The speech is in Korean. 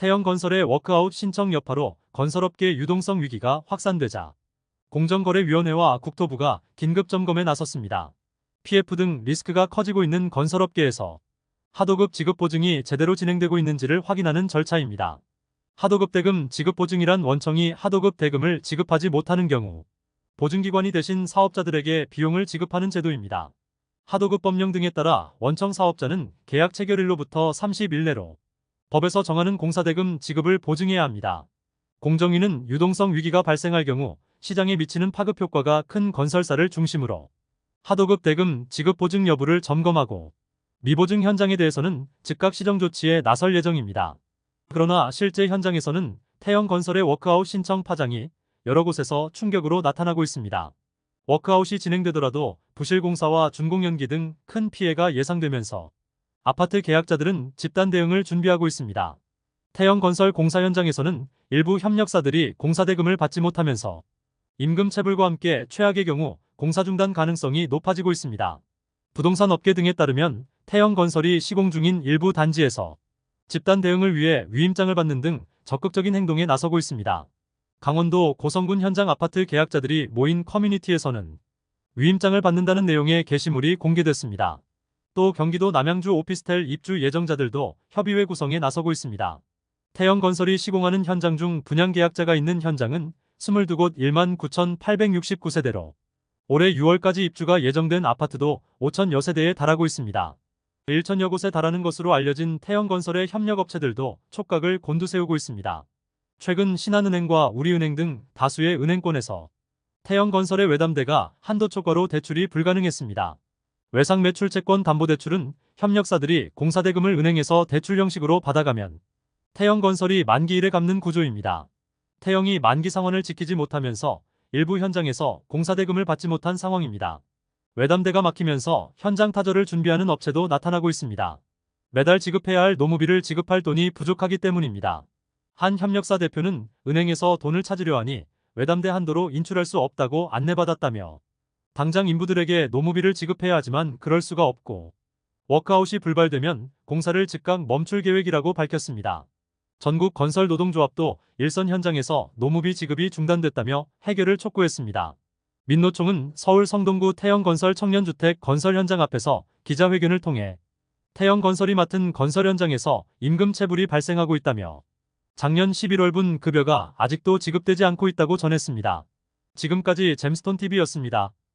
태영건설의 워크아웃 신청 여파로 건설업계 유동성 위기가 확산되자 공정거래위원회와 국토부가 긴급 점검에 나섰습니다. PF 등 리스크가 커지고 있는 건설업계에서 하도급 지급 보증이 제대로 진행되고 있는지를 확인하는 절차입니다. 하도급 대금 지급 보증이란 원청이 하도급 대금을 지급하지 못하는 경우 보증기관이 대신 사업자들에게 비용을 지급하는 제도입니다. 하도급 법령 등에 따라 원청 사업자는 계약 체결일로부터 30일 내로 법에서 정하는 공사대금 지급을 보증해야 합니다. 공정위는 유동성 위기가 발생할 경우 시장에 미치는 파급 효과가 큰 건설사를 중심으로 하도급 대금 지급 보증 여부를 점검하고 미보증 현장에 대해서는 즉각 시정 조치에 나설 예정입니다. 그러나 실제 현장에서는 태영건설의 워크아웃 신청 파장이 여러 곳에서 충격으로 나타나고 있습니다. 워크아웃이 진행되더라도 부실공사와 준공연기 등 큰 피해가 예상되면서 아파트 계약자들은 집단 대응을 준비하고 있습니다. 태영건설 공사 현장에서는 일부 협력사들이 공사 대금을 받지 못하면서 임금 체불과 함께 최악의 경우 공사 중단 가능성이 높아지고 있습니다. 부동산 업계 등에 따르면 태영건설이 시공 중인 일부 단지에서 집단 대응을 위해 위임장을 받는 등 적극적인 행동에 나서고 있습니다. 강원도 고성군 현장 아파트 계약자들이 모인 커뮤니티에서는 위임장을 받는다는 내용의 게시물이 공개됐습니다. 또 경기도 남양주 오피스텔 입주 예정자들도 협의회 구성에 나서고 있습니다. 태영건설이 시공하는 현장 중 분양 계약자가 있는 현장은 22곳 1만 9,869세대로 올해 6월까지 입주가 예정된 아파트도 5천여 세대에 달하고 있습니다. 1천여 곳에 달하는 것으로 알려진 태영건설의 협력업체들도 촉각을 곤두세우고 있습니다. 최근 신한은행과 우리은행 등 다수의 은행권에서 태영건설의 외담대가 한도 초과로 대출이 불가능했습니다. 외상 매출 채권 담보대출은 협력사들이 공사대금을 은행에서 대출 형식으로 받아가면 태영건설이 만기일에 갚는 구조입니다. 태영이 만기 상환을 지키지 못하면서 일부 현장에서 공사대금을 받지 못한 상황입니다. 외담대가 막히면서 현장 타절을 준비하는 업체도 나타나고 있습니다. 매달 지급해야 할 노무비를 지급할 돈이 부족하기 때문입니다. 한 협력사 대표는 은행에서 돈을 찾으려 하니 외담대 한도로 인출할 수 없다고 안내받았다며 당장 인부들에게 노무비를 지급해야 하지만 그럴 수가 없고 워크아웃이 불발되면 공사를 즉각 멈출 계획이라고 밝혔습니다. 전국 건설 노동조합도 일선 현장에서 노무비 지급이 중단됐다며 해결을 촉구했습니다. 민노총은 서울 성동구 태영건설 청년주택 건설 현장 앞에서 기자회견을 통해 태영건설이 맡은 건설 현장에서 임금 체불이 발생하고 있다며 작년 11월분 급여가 아직도 지급되지 않고 있다고 전했습니다. 지금까지 잼스톤TV였습니다.